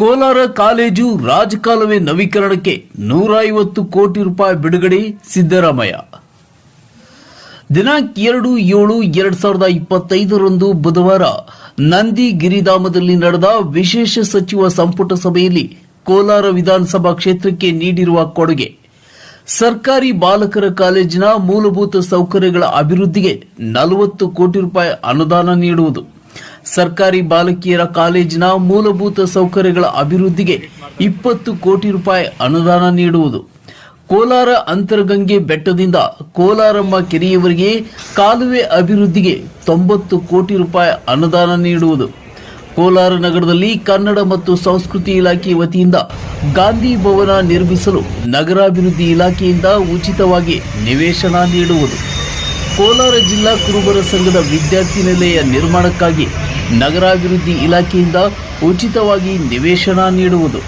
Kolar college ರಾಜಕಾಲುವೆ ನವೀಕರಣಕ್ಕೆ ನೂರ ಐವತ್ತು ಕೋಟಿ ರೂಪಾಯಿ ಬಿಡುಗಡೆ ಸಿದ್ದರಾಮಯ್ಯ. ದಿನಾಂಕ ಎರಡು ಏಳು ಎರಡ್ ಸಾವಿರದ ಇಪ್ಪತ್ತೈದರಂದು ಬುಧವಾರ ನಂದಿ ಗಿರಿಧಾಮದಲ್ಲಿ ನಡೆದ ವಿಶೇಷ ಸಚಿವ ಸಂಪುಟ ಸಭೆಯಲ್ಲಿ ಕೋಲಾರ ವಿಧಾನಸಭಾ ಕ್ಷೇತ್ರಕ್ಕೆ ನೀಡಿರುವ ಕೊಡುಗೆ. ಸರ್ಕಾರಿ ಬಾಲಕರ ಕಾಲೇಜಿನ ಮೂಲಭೂತ ಸೌಕರ್ಯಗಳ ಅಭಿವೃದ್ಧಿಗೆ ನಲವತ್ತು ಕೋಟಿ ರೂಪಾಯಿ ಅನುದಾನ ನೀಡುವುದು. ಸರ್ಕಾರಿ ಬಾಲಕಿಯರ ಕಾಲೇಜಿನ ಮೂಲಭೂತ ಸೌಕರ್ಯಗಳ ಅಭಿವೃದ್ಧಿಗೆ ಇಪ್ಪತ್ತು ಕೋಟಿ ರೂಪಾಯಿ ಅನುದಾನ ನೀಡುವುದು. ಕೋಲಾರ ಅಂತರಗಂಗೆ ಬೆಟ್ಟದಿಂದ ಕೋಲಾರಮ್ಮ ಕೆರೆಯವರಿಗೆ ಕಾಲುವೆ ಅಭಿವೃದ್ಧಿಗೆ ತೊಂಬತ್ತು ಕೋಟಿ ರೂಪಾಯಿ ಅನುದಾನ ನೀಡುವುದು. ಕೋಲಾರ ನಗರದಲ್ಲಿ ಕನ್ನಡ ಮತ್ತು ಸಂಸ್ಕೃತಿ ಇಲಾಖೆ ವತಿಯಿಂದ ಗಾಂಧಿ ಭವನ ನಿರ್ಮಿಸಲು ನಗರಾಭಿವೃದ್ಧಿ ಇಲಾಖೆಯಿಂದ ಉಚಿತವಾಗಿ ನಿವೇಶನ ನೀಡುವುದು. ಕೋಲಾರ ಜಿಲ್ಲಾ ಕುರುಬರ ಸಂಘದ ವಿದ್ಯಾರ್ಥಿ ನಿಲಯ ನಿರ್ಮಾಣಕ್ಕಾಗಿ ನಗರಾಭಿವೃದ್ಧಿ ಇಲಾಖೆಯಿಂದ ಉಚಿತವಾಗಿ ನಿವೇಶನ ನೀಡುವುದು.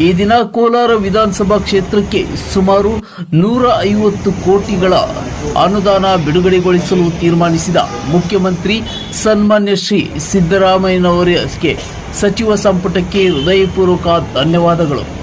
ಈ ದಿನ ಕೋಲಾರ ವಿಧಾನಸಭಾ ಕ್ಷೇತ್ರಕ್ಕೆ ಸುಮಾರು ನೂರ ಐವತ್ತು ಕೋಟಿಗಳ ಅನುದಾನ ಬಿಡುಗಡೆಗೊಳಿಸಲು ತೀರ್ಮಾನಿಸಿದ ಮುಖ್ಯಮಂತ್ರಿ ಸನ್ಮಾನ್ಯ ಶ್ರೀ ಸಿದ್ದರಾಮಯ್ಯನವರಿಗೆ ಸಚಿವ ಸಂಪುಟಕ್ಕೆ ಹೃದಯಪೂರ್ವಕ ಧನ್ಯವಾದಗಳು.